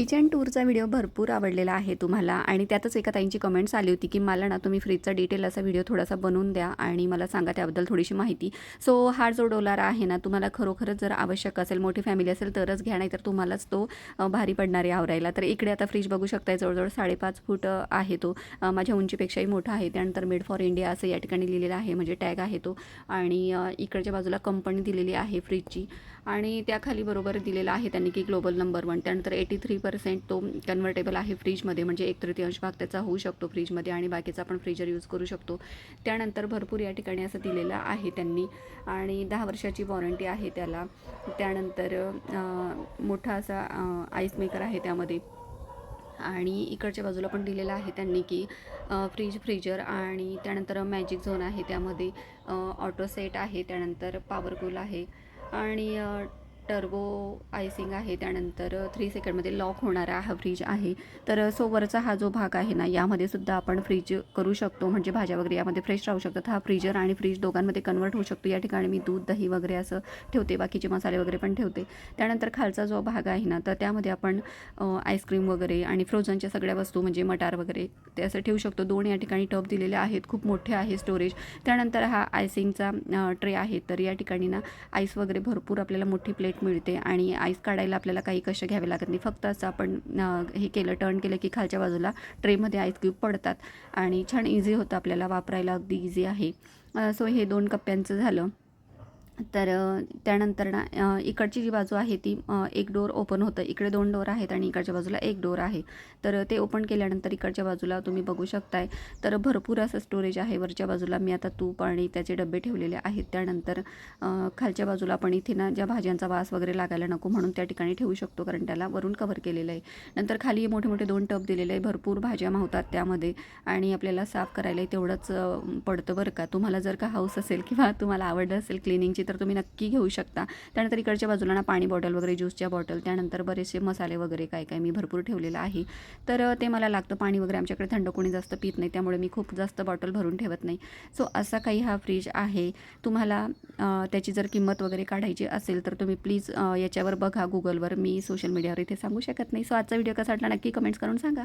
Kitchen टूरचा video भरपूर आवडलेला आहे तुम्हाला आणि त्यातच एका ताईंची कमेंट्स आली होती की मला ना तुम्ही फ्रीजचा डिटेल असा व्हिडिओ थोडासा बनवून द्या आणि मला सांगा त्याबद्दल थोडीशी माहिती. सो हा जो डोलार आहे ना तुम्हाला खरोखरच जर आवश्यक असेल मोठी फॅमिली असेल तरच घ्या नाही तर तुम्हालाच तो भारी पडणार आहे आवरायला. तर इकडे आता फ्रीज बघू शकताय जवळजवळ साडेपाच फूट आहे तो. माझ्या उंचीपेक्षाही मोठा आहे. त्यानंतर मेड फॉर इंडिया असं या ठिकाणी लिहिलेलं आहे म्हणजे टॅग आहे तो. आणि इकडच्या बाजूला कंपनी दिलेली आहे फ्रीजची आणि त्याखाली बरोबर दिलेला आहे त्यांनी की ग्लोबल नंबर वन त्यानंतर एटी थ्री पर्सेंट तो कन्व्हर्टेबल आहे फ्रीजमध्ये म्हणजे एक तृतीयांश भाग त्याचा होऊ शकतो फ्रीजमध्ये आणि बाकीचा आपण फ्रीजर यूज करू शकतो. त्यानंतर भरपूर या ठिकाणी असं दिलेलं आहे त्यांनी आणि दहा वर्षाची वॉरंटी आहे त्याला. त्यानंतर मोठा असा आईस मेकर आहे त्यामध्ये. आणि इकडच्या बाजूला पण दिलेलं आहे त्यांनी की फ्रीज फ्रीजर आणि त्यानंतर मॅजिक झोन आहे त्यामध्ये ऑटो सेट आहे त्यानंतर पॉवर कूल आहे आणि टर्बो आयसिंग आहे त्यानंतर थ्री सेकंडमध्ये लॉक होणारा हा फ्रीज आहे. तर सो वरचा हा जो भाग आहे ना यामध्ये सुद्धा आपण फ्रीज करू शकतो. म्हणजे भाज्या वगैरे यामध्ये फ्रेश राहू शकतात. हा फ्रीजर आणि फ्रीज दोघांमध्ये कन्वर्ट होऊ शकतो. या ठिकाणी मी दूध दही वगैरे असं ठेवते. बाकीचे मसाले वगैरे पण ठेवते. त्यानंतर खालचा जो भाग आहे ना तर त्यामध्ये आपण आईस्क्रीम वगैरे आणि फ्रोझनच्या सगळ्या वस्तू म्हणजे मटार वगैरे ते असं ठेवू शकतो. दोन या ठिकाणी टब दिलेले आहेत. खूप मोठे आहे स्टोरेज त्यानंतर हा आयसिंगचा ट्रे आहे. तर या ठिकाणी ना आईस वगैरे भरपूर आपल्याला मोठी प्लेट मिळते आणि आईस काढायला आपल्याला काही कसे घ्यावे लागत नाही. फक्त असं आपण हे केलं टर्न केलं की खालच्या बाजूला ट्रेमध्ये आईस क्यूब पडतात आणि छान इझी होतं आपल्याला वापरायला. अगदी इझी आहे. सो हे दोन कप्प्यांचं झालं. तर त्यानंतर ना इकडची जी बाजू आहे ती एक डोर ओपन होतं. इकडे दोन डोर आहेत आणि इकडच्या बाजूला एक डोर आहे. तर ते ओपन केल्यानंतर इकडच्या बाजूला तुम्ही बघू शकताय. तर भरपूर असं स्टोरेज आहे. वरच्या बाजूला मी आता तूप आणि त्याचे डबे ठेवलेले आहेत. त्यानंतर खालच्या बाजूला आपण इथे ना ज्या भाज्यांचा वास वगैरे लागायला नको म्हणून त्या ठिकाणी ठेवू शकतो. कारण त्याला वरून कव्हर केलेलं आहे. नंतर खाली मोठे मोठे दोन टब दिलेले आहे भरपूर भाज्या मावतात त्यामध्ये. आणि आपल्याला साफ करायला तेवढंच पडतं बरं का. तुम्हाला जर का हाऊस असेल किंवा तुम्हाला आवड असेल क्लिनिंगची तर तुम्ही नक्की घेऊ शकता. त्यानंतर इकडच्या बाजूला ना पाणी बॉटल वगैरे ज्यूसच्या बॉटल त्यानंतर बरेचसे मसाले वगैरे काय काय मी भरपूर ठेवलेलं आहे. तर ते मला लागतं पाणी वगैरे आमच्याकडे थंड कोणी जास्त पित नाही त्यामुळे मी खूप जास्त बॉटल भरून ठेवत नाही. सो असा काही हा फ्रीज आहे. तुम्हाला त्याची जर किंमत वगैरे काढायची असेल तर तुम्ही प्लीज याच्यावर बघा गुगलवर मी सोशल मीडियावर इथे सांगू शकत नाही. सो आजचा व्हिडिओ कसा वाटला नक्की कमेंट्स करून सांगा.